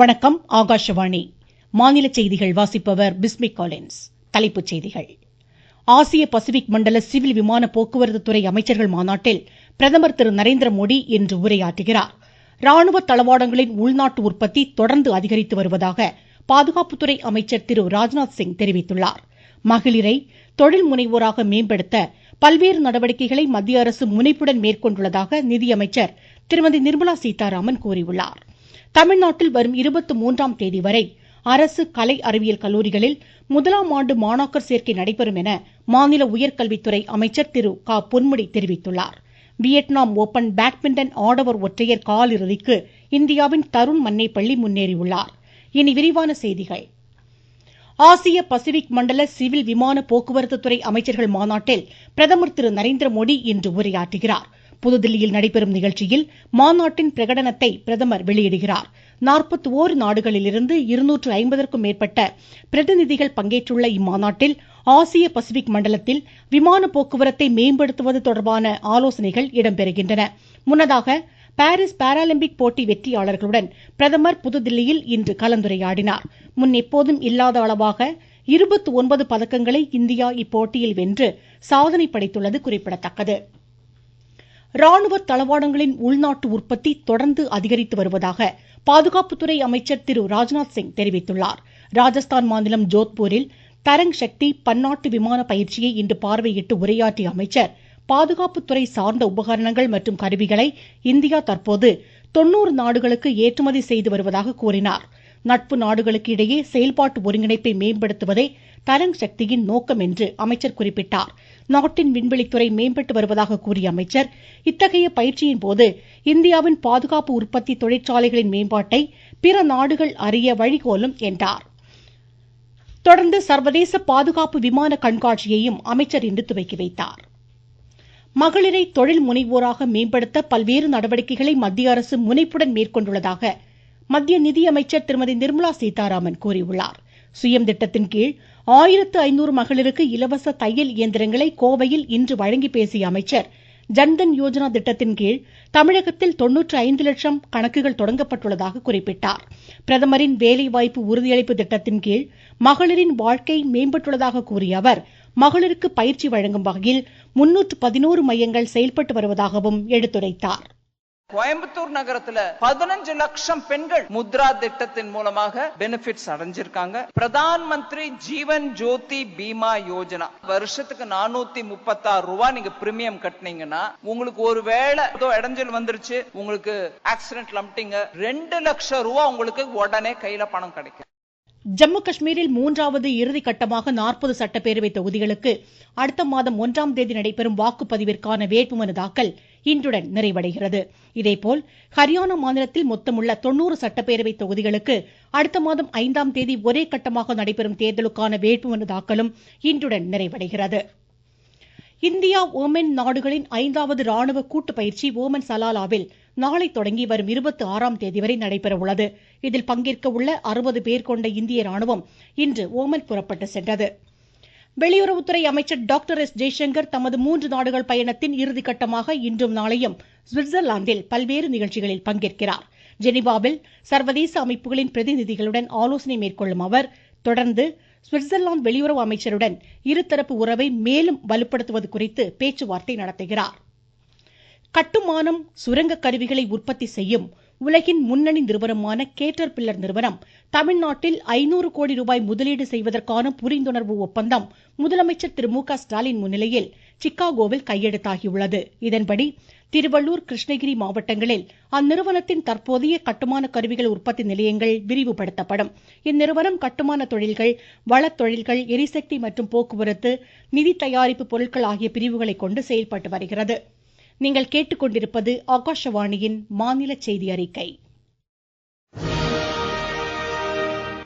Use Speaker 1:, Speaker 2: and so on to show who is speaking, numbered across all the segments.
Speaker 1: வணக்கம் ஆகாஷவாணி மாநில செய்திகள் வாசிப்பவர் பிஸ்மிக் காலின்ஸ் தலைப்புச் செய்திகள் ஆசிய பசிபிக் மண்டல சிவில் விமான போக்குவரத்து துறை அமைச்சர்கள் மாநாட்டில் பிரதமர் திரு நரேந்திர மோடி இன்று உரையாற்றுகிறார் ராணுவ தளவாடங்களின் உள்நாட்டு உற்பத்தி தொடர்ந்து அதிகரித்து வருவதாக பாதுகாப்புத்துறை அமைச்சர் திரு ராஜ்நாத் சிங் தெரிவித்துள்ளார் மகளிரை தொழில் முனைவோராக மேம்படுத்த பல்வேறு நடவடிக்கைகளை மத்திய அரசு முனைப்புடன் மேற்கொண்டுள்ளதாக நிதியமைச்சர் திருமதி நிர்மலா சீதாராமன் கூறியுள்ளாா் தமிழ்நாட்டில் வரும் இருபத்தி மூன்றாம் தேதி வரை அரசு கலை அறிவியல் கல்லூரிகளில் முதலாம் ஆண்டு மாணாக்கர் சேர்க்கை நடைபெறும் என மாநில உயர்கல்வித்துறை அமைச்சர் திரு க பொன்முடி தெரிவித்துள்ளார் வியட்நாம் ஓபன் பேட்மிண்டன் ஆடவர் ஒற்றையர் காலிறுதிக்கு இந்தியாவின் தருண் மன்னேப்பள்ளி முன்னேறியுள்ளார் இனி விரிவான செய்திகள் ஆசிய பசிபிக் மண்டல சிவில் விமான போக்குவரத்து துறை அமைச்சர்கள் மாநாட்டில் பிரதமர் திரு நரேந்திர மோடி இன்று உரையாற்றுகிறார் புதுதில்லியில் நடைபெறும் நிகழ்ச்சியில் மாநாட்டின் பிரகடனத்தை பிரதமர் வெளியிடுகிறார் ஒரு நாடுகளிலிருந்து இருநூற்று ஐம்பதற்கும் மேற்பட்ட பிரதிநிதிகள் பங்கேற்றுள்ள இம்மாநாட்டில் ஆசிய பசிபிக் மண்டலத்தில் விமான போக்குவரத்தை மேம்படுத்துவது தொடர்பான ஆலோசனைகள் இடம்பெறுகின்றன முன்னதாக பாரிஸ் பாராலிம்பிக் போட்டி வெற்றியாளர்களுடன் பிரதமர் புதுதில்லியில் இன்று கலந்துரையாடினார் முன் எப்போதும் இல்லாத அளவாக இருபத்தி ஒன்பது பதக்கங்களை இந்தியா இப்போட்டியில் வென்று சாதனை படைத்துள்ளது குறிப்பிடத்தக்கது ராணுவ தளவாடங்களின் உள்நாட்டு உற்பத்தி தொடர்ந்து அதிகரித்து வருவதாக பாதுகாப்புத்துறை அமைச்சர் திரு ராஜ்நாத் சிங் தெரிவித்துள்ளார் ராஜஸ்தான் மாநிலம் ஜோத்பூரில் தரங் சக்தி பன்னாட்டு விமான பயிற்சியை இன்று பார்வையிட்டு உரையாற்றிய அமைச்சர் பாதுகாப்புத்துறை சார்ந்த உபகரணங்கள் மற்றும் கருவிகளை இந்தியா தற்போது தொன்னூறு நாடுகளுக்கு ஏற்றுமதி செய்து வருவதாக கூறினாா் நட்பு நாடுகளுக்கு இடையே செயல்பாட்டு ஒருங்கிணைப்பை மேம்படுத்துவதே தரங் சக்தியின் நோக்கம் என்று அமைச்சர் குறிப்பிட்டார் நாட்டின் விண்வெளித்துறை மேம்பட்டு வருவதாக கூறிய அமைச்சர் இத்தகைய பயிற்சியின் போது இந்தியாவின் பாதுகாப்பு உற்பத்தி தொழிற்சாலைகளின் மேம்பாட்டை பிற நாடுகள் அறிய வழிகோலும் என்றார் தொடர்ந்து சர்வதேச பாதுகாப்பு விமான கண்காட்சியையும் அமைச்சர் இன்று துவக்கி வைத்தார் மகளிரை தொழில் முனைவோராக மேம்படுத்த பல்வேறு நடவடிக்கைகளை மத்திய அரசு முனைப்புடன் மேற்கொண்டுள்ளதாக மத்திய நிதியமைச்சர் திருமதி நிர்மலா சீதாராமன் கூறியுள்ளார் சுயம் திட்டத்தின் கீழ் ஆயிரத்து ஐநூறு மகளிருக்கு இலவச தையல் இயந்திரங்களை கோவையில் இன்று வழங்கி பேசிய அமைச்சர் ஜன்தன் யோஜனா திட்டத்தின் கீழ் தமிழகத்தில் தொன்னூற்று ஐந்து லட்சம் கணக்குகள் தொடங்கப்பட்டுள்ளதாக குறிப்பிட்டார் பிரதமரின் வேலைவாய்ப்பு உறுதியளிப்பு திட்டத்தின் கீழ் மகளிரின் வாழ்க்கை மேம்பட்டுள்ளதாக கூறிய அவர் மகளிருக்கு பயிற்சி வழங்கும் வகையில் முன்னூற்று பதினோரு மையங்கள் செயல்பட்டு வருவதாகவும் எடுத்துரைத்தாா் கோயம்புத்தூர் நகரத்துல பதினஞ்சு லட்சம் பெண்கள் முத்ரா திட்டத்தின் மூலமாக பெனிஃபிட்ஸ் அடைஞ்சிருக்காங்க பிரதான் மந்திரி ஜீவன் ஜோதி பீமா யோஜனா வருஷத்துக்கு நானூத்தி முப்பத்தாறு ரூபாய் நீங்க பிரீமியம் கட்டினீங்கன்னா உங்களுக்கு ஒரு ஏதோ இடைஞ்சல் வந்துருச்சு உங்களுக்கு ஆக்சிடென்ட் லம்பிட்டீங்க ரெண்டு லட்சம் ரூபாய் உங்களுக்கு உடனே கையில பணம் கிடைக்கும் ஜம்மு காஷ்மீரில் மூன்றாவது இறுதிகட்டமாக நாற்பது சட்டப்பேரவை தொகுதிகளுக்கு அடுத்த மாதம் ஒன்றாம் தேதி நடைபெறும் வாக்குப்பதிவிற்கான வேட்புமனு தாக்கல் இன்றுடன் நிறைவடைகிறது இதேபோல் ஹரியானா மாநிலத்தில் மொத்தமுள்ள தொன்னூறு சட்டப்பேரவை தொகுதிகளுக்கு அடுத்த மாதம் ஐந்தாம் தேதி ஒரே கட்டமாக நடைபெறும் தேர்தலுக்கான வேட்புமனு தாக்கலும் இன்றுடன் நிறைவடைகிறது இந்தியா ஓமன் நாடுகளின் ஐந்தாவது ராணுவ கூட்டு பயிற்சி ஓமன் சலாலாவில் நாளை தொடங்கி வரும் இருபத்தி ஆறாம் தேதி வரை நடைபெற உள்ளது இதில் பங்கேற்க உள்ள அறுபது பேர் கொண்ட இந்திய ராணுவம் இன்று ஓமன் புறப்பட்டு சென்றது வெளியுறவுத்துறை அமைச்சர் டாக்டர் எஸ் ஜெய்சங்கர் தமது மூன்று நாடுகள் பயணத்தின் இறுதிக்கட்டமாக இன்றும் நாளையும் சுவிட்சர்லாந்தில் பல்வேறு நிகழ்ச்சிகளில் பங்கேற்கிறார் ஜெனிவாவில் சர்வதேச அமைப்புகளின் பிரதிநிதிகளுடன் ஆலோசனை மேற்கொள்ளும் அவர் தொடர்ந்து சுவிட்சர்லாந்து வெளியுறவு அமைச்சருடன் இருதரப்பு உறவை மேலும் வலுப்படுத்துவது குறித்து பேச்சுவார்த்தை நடத்துகிறாா் கட்டுமானம் சுரங்க கருவிகளை உற்பத்தி செய்யும் உலகின் முன்னணி நிறுவனமான கேட்டர் பில்லர் நிறுவனம் தமிழ்நாட்டில் ஐநூறு கோடி ரூபாய் முதலீடு செய்வதற்கான புரிந்துணர்வு ஒப்பந்தம் முதலமைச்சர் திரு மு ஸ்டாலின் முன்னிலையில் சிக்காகோவில் கையெழுத்தாகியுள்ளது இதன்படி திருவள்ளூர் கிருஷ்ணகிரி மாவட்டங்களில் அந்நிறுவனத்தின் தற்போதைய கட்டுமான கருவிகள் உற்பத்தி நிலையங்கள் விரிவுபடுத்தப்படும் இந்நிறுவனம் கட்டுமான தொழில்கள் வளத்தொழில்கள் எரிசக்தி மற்றும் போக்குவரத்து நிதி தயாரிப்பு பொருட்கள் ஆகிய பிரிவுகளை கொண்டு செயல்பட்டு வருகிறது நீங்கள் கேட்டுக்கொண்டிருப்பது ஆகாஷவாணியின் மாநில செய்தி அறிக்கை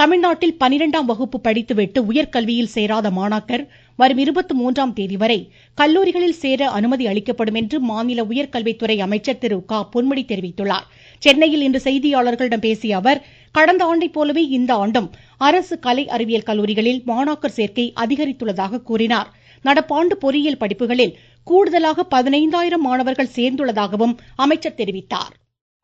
Speaker 1: தமிழ்நாட்டில் பனிரெண்டாம் வகுப்பு படித்துவிட்டு உயர்கல்வியில் சேராத மாணாக்கர் வரும் மூன்றாம் தேதி வரை கல்லூரிகளில் சேர அனுமதி அளிக்கப்படும் என்று மாநில உயர்கல்வித்துறை அமைச்சர் திரு க பொன்முடி தெரிவித்துள்ளார் சென்னையில் இன்று செய்தியாளர்களிடம் பேசிய அவர் கடந்த ஆண்டைப் போலவே இந்த ஆண்டும் அரசு கலை அறிவியல் கல்லூரிகளில் மாணாக்கர் சேர்க்கை அதிகரித்துள்ளதாக கூறினார் நடப்பாண்டு பொறியியல் படிப்புகளில் கூடுதலாக பதினைந்தாயிரம் மாணவர்கள் சேர்ந்துள்ளதாகவும் அமைச்சர் தெரிவித்தாா்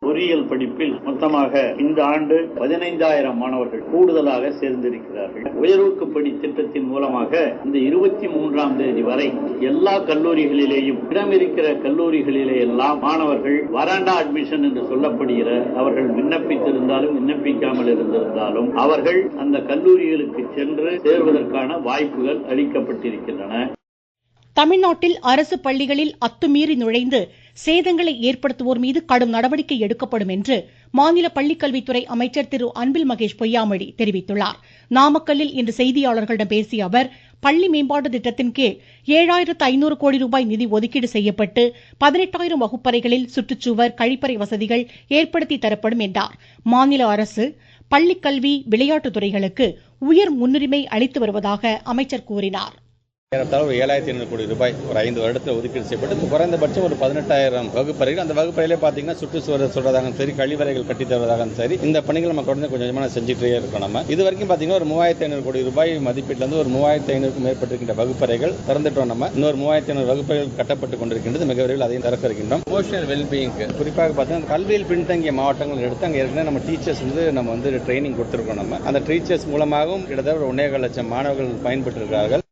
Speaker 1: பொறியியல் படிப்பில் மொத்தமாக இந்த ஆண்டு பதினைந்தாயிரம் மாணவர்கள் கூடுதலாக சேர்ந்திருக்கிறார்கள் உயர்வுக்கு படி திட்டத்தின் மூலமாக இந்த இருபத்தி மூன்றாம் தேதி வரை எல்லா கல்லூரிகளிலேயும் இடமிருக்கிற கல்லூரிகளிலே எல்லாம் மாணவர்கள் வராண்டா அட்மிஷன் என்று சொல்லப்படுகிற அவர்கள் விண்ணப்பித்திருந்தாலும் விண்ணப்பிக்காமல் இருந்திருந்தாலும் அவர்கள் அந்த கல்லூரிகளுக்கு சென்று சேர்வதற்கான வாய்ப்புகள் அளிக்கப்பட்டிருக்கின்றன தமிழ்நாட்டில் அரசு பள்ளிகளில் அத்துமீறி நுழைந்து சேதங்களை ஏற்படுத்துவோர் மீது கடும் நடவடிக்கை எடுக்கப்படும் என்று மாநில பள்ளிக்கல்வித்துறை அமைச்சர் திரு அன்பில் மகேஷ் பொய்யாமொழி தெரிவித்துள்ளார் நாமக்கல்லில் இன்று செய்தியாளர்களிடம் பேசிய அவர் பள்ளி மேம்பாட்டு திட்டத்தின் கீழ் ஏழாயிரத்து ஐநூறு கோடி ரூபாய் நிதி ஒதுக்கீடு செய்யப்பட்டு பதினெட்டாயிரம் வகுப்பறைகளில் சுற்றுச்சுவர் கழிப்பறை வசதிகள் ஏற்படுத்தி தரப்படும் என்றார் மாநில அரசு பள்ளிக்கல்வி விளையாட்டுத் துறைகளுக்கு உயர் முன்னுரிமை அளித்து வருவதாக அமைச்சர் கூறினார் ஏறத்தாழ ஒரு ஏழாயிரத்தி ஐநூறு கோடி ரூபாய் ஒரு ஐந்து வருடத்தில் ஒதுக்கீடு செய்யப்பட்டு குறைந்தபட்சம் ஒரு பதினெட்டாயிரம் வகுப்பறைகள் அந்த வகுப்பறையிலே பார்த்தீங்கன்னா சுற்றுச்சூழல் சொல்றதாக சரி கழிவறைகள் கட்டி தருவதாகவும் சரி இந்த பணிகள் நம்ம தொடர்ந்து கொஞ்சம் கொஞ்சமாக செஞ்சுட்டே இருக்கோம் நம்ம இது வரைக்கும் பார்த்தீங்கன்னா ஒரு மூவாயிரத்தி ஐநூறு கோடி ரூபாய் மதிப்பீட்டில் வந்து ஒரு மூவாயிரத்தி ஐநூறுக்கும் மேற்பட்டிருக்கின்ற வகுப்பறைகள் திறந்துட்டோம் நம்ம இன்னொரு மூவாயிரத்தி ஐநூறு வகுப்பறைகள் கட்டப்பட்டு கொண்டிருக்கின்றது மிக விரைவில் அதையும் திறக்க இருக்கின்றோம் மோஷனல் வெல்பிங் குறிப்பாக பார்த்தீங்கன்னா கல்வியில் பின்தங்கிய மாவட்டங்கள் எடுத்து அங்கே இருக்கிற நம்ம டீச்சர்ஸ் வந்து நம்ம வந்து ட்ரைனிங் கொடுத்துருக்கோம் நம்ம அந்த டீச்சர்ஸ் மூலமாகவும் கிட்டத்தட்ட ஒரு ஒன்னே லட்சம் மாணவர்கள் இருக்கிறார்கள்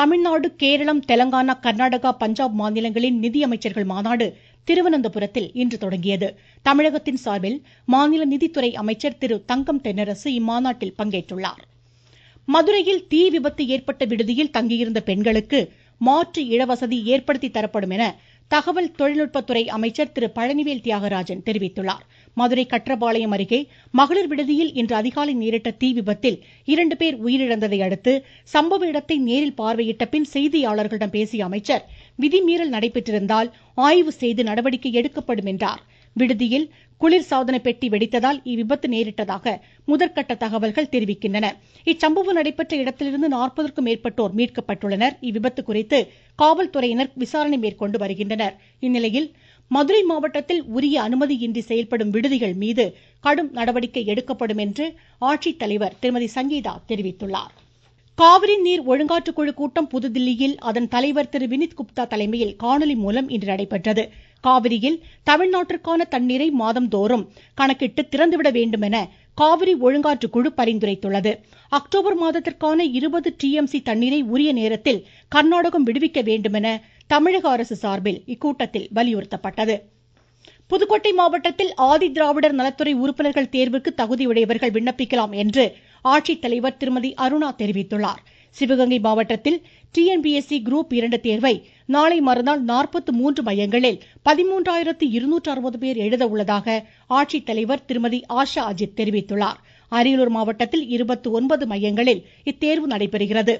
Speaker 1: தமிழ்நாடு கேரளம் தெலங்கானா கர்நாடகா பஞ்சாப் மாநிலங்களின் நிதியமைச்சர்கள் மாநாடு திருவனந்தபுரத்தில் இன்று தொடங்கியது தமிழகத்தின் சார்பில் மாநில நிதித்துறை அமைச்சர் திரு தங்கம் தென்னரசு இம்மாநாட்டில் பங்கேற்றுள்ளார் மதுரையில் தீ விபத்து ஏற்பட்ட விடுதியில் தங்கியிருந்த பெண்களுக்கு மாற்று இடவசதி ஏற்படுத்தி தரப்படும் என தகவல் தொழில்நுட்பத்துறை அமைச்சர் திரு பழனிவேல் தியாகராஜன் தெரிவித்துள்ளார் மதுரை கற்றபாளையம் அருகே மகளிர் விடுதியில் இன்று அதிகாலை நேரிட்ட தீ விபத்தில் இரண்டு பேர் உயிரிழந்ததை அடுத்து சம்பவ இடத்தை நேரில் பார்வையிட்ட பின் செய்தியாளர்களிடம் பேசிய அமைச்சர் விதிமீறல் நடைபெற்றிருந்தால் ஆய்வு செய்து நடவடிக்கை எடுக்கப்படும் என்றார் விடுதியில் குளிர்சாதன பெட்டி வெடித்ததால் இவ்விபத்து நேரிட்டதாக முதற்கட்ட தகவல்கள் தெரிவிக்கின்றன இச்சம்பவம் நடைபெற்ற இடத்திலிருந்து நாற்பதற்கும் மேற்பட்டோர் மீட்கப்பட்டுள்ளனர் இவ்விபத்து குறித்து காவல்துறையினர் விசாரணை மேற்கொண்டு வருகின்றனர் இந்நிலையில் மதுரை மாவட்டத்தில் உரிய அனுமதியின்றி செயல்படும் விடுதிகள் மீது கடும் நடவடிக்கை எடுக்கப்படும் என்று ஆட்சித்தலைவர் திருமதி சங்கீதா தெரிவித்துள்ளார் காவிரி நீர் ஒழுங்காற்றுக்குழு கூட்டம் புதுதில்லியில் அதன் தலைவர் திரு வினித் குப்தா தலைமையில் காணொலி மூலம் இன்று நடைபெற்றது காவிரியில் தமிழ்நாட்டிற்கான தண்ணீரை மாதந்தோறும் கணக்கிட்டு திறந்துவிட வேண்டும் என காவிரி ஒழுங்காற்று குழு பரிந்துரைத்துள்ளது அக்டோபர் மாதத்திற்கான இருபது டிஎம்சி தண்ணீரை உரிய நேரத்தில் கர்நாடகம் விடுவிக்க வேண்டும் என தமிழக அரசு சார்பில் இக்கூட்டத்தில் வலியுறுத்தப்பட்டது புதுக்கோட்டை மாவட்டத்தில் ஆதிதிராவிடர் நலத்துறை உறுப்பினர்கள் தேர்வுக்கு தகுதியுடையவர்கள் விண்ணப்பிக்கலாம் என்று ஆட்சித்தலைவர் திருமதி அருணா தெரிவித்துள்ளாா் சிவகங்கை மாவட்டத்தில் டிஎன்பிஎஸ்சி குரூப் இரண்டு தேர்வை நாளை மறுநாள் நாற்பத்தி மூன்று மையங்களில் பதிமூன்றாயிரத்து இருநூற்று அறுபது பேர் எழுத உள்ளதாக ஆட்சித்தலைவர் திருமதி ஆஷா அஜித் தெரிவித்துள்ளார் அரியலூர் மாவட்டத்தில் இருபத்தி ஒன்பது மையங்களில் இத்தேர்வு நடைபெறுகிறது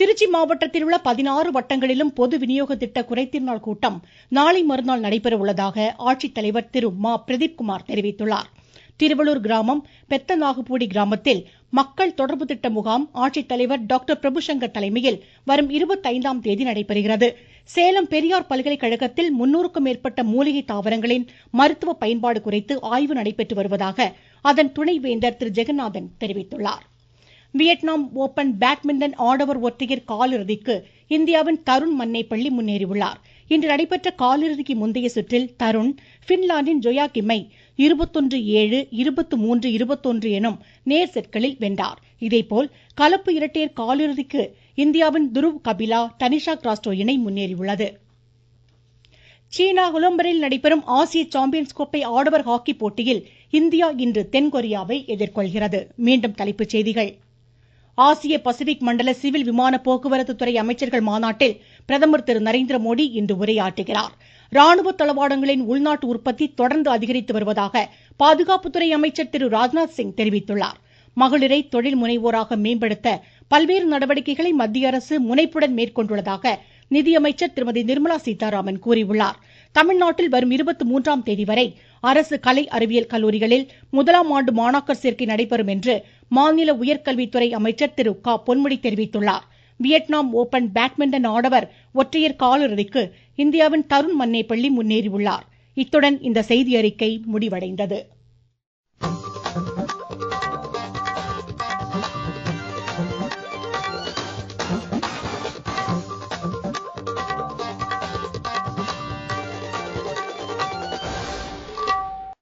Speaker 1: திருச்சி மாவட்டத்தில் உள்ள பதினாறு வட்டங்களிலும் பொது விநியோக திட்ட குறைதீர் நாள் கூட்டம் நாளை மறுநாள் நடைபெற உள்ளதாக ஆட்சித்தலைவர் திரு மா பிரதீப் குமார் தெரிவித்துள்ளார் திருவள்ளூர் கிராமம் பெத்தநாகப்பூடி கிராமத்தில் மக்கள் தொடர்பு திட்ட முகாம் ஆட்சித்தலைவர் டாக்டர் பிரபுசங்கர் தலைமையில் வரும் தேதி நடைபெறுகிறது சேலம் பெரியார் பல்கலைக்கழகத்தில் முன்னூறுக்கும் மேற்பட்ட மூலிகை தாவரங்களின் மருத்துவ பயன்பாடு குறித்து ஆய்வு நடைபெற்று வருவதாக அதன் துணைவேந்தர் திரு ஜெகநாதன் தெரிவித்துள்ளார் வியட்நாம் ஓபன் பேட்மிண்டன் ஆடவர் ஒற்றையர் காலிறுதிக்கு இந்தியாவின் தருண் மன்னைப்பள்ளி முன்னேறியுள்ளார் இன்று நடைபெற்ற காலிறுதிக்கு முந்தைய சுற்றில் தருண் பின்லாந்தின் ஜொயா கிம்மை இருபத்தொன்று ஏழு இருபத்து மூன்று இருபத்தொன்று எனும் நேர் செட்களில் வென்றார் இதேபோல் கலப்பு இரட்டையர் காலிறுதிக்கு இந்தியாவின் துருவ் கபிலா டனிஷா கிராஸ்டோ இணை முன்னேறியுள்ளது சீனா கொலம்பரில் நடைபெறும் ஆசிய சாம்பியன்ஸ் கோப்பை ஆடவர் ஹாக்கி போட்டியில் இந்தியா இன்று தென்கொரியாவை எதிர்கொள்கிறது மீண்டும் தலைப்புச் செய்திகள் ஆசிய பசிபிக் மண்டல சிவில் விமான போக்குவரத்து துறை அமைச்சர்கள் மாநாட்டில் பிரதமர் திரு நரேந்திர மோடி இன்று உரையாற்றுகிறாா் ராணுவ தளவாடங்களின் உள்நாட்டு உற்பத்தி தொடர்ந்து அதிகரித்து வருவதாக பாதுகாப்புத்துறை அமைச்சர் திரு ராஜ்நாத் சிங் தெரிவித்துள்ளார் மகளிரை தொழில் முனைவோராக மேம்படுத்த பல்வேறு நடவடிக்கைகளை மத்திய அரசு முனைப்புடன் மேற்கொண்டுள்ளதாக நிதியமைச்சர் திருமதி நிர்மலா சீதாராமன் கூறியுள்ளார் தமிழ்நாட்டில் வரும் இருபத்தி மூன்றாம் தேதி வரை அரசு கலை அறிவியல் கல்லூரிகளில் முதலாம் ஆண்டு மாணாக்கர் சேர்க்கை நடைபெறும் என்று மாநில உயர்கல்வித்துறை அமைச்சர் திரு க பொன்முடி தெரிவித்துள்ளார் வியட்நாம் ஓபன் பேட்மிண்டன் ஆடவர் ஒற்றையர் காலிறுதிக்கு இந்தியாவின் தருண் மன்னேபள்ளி முன்னேறியுள்ளார் இத்துடன் இந்த செய்தியறிக்கை முடிவடைந்தது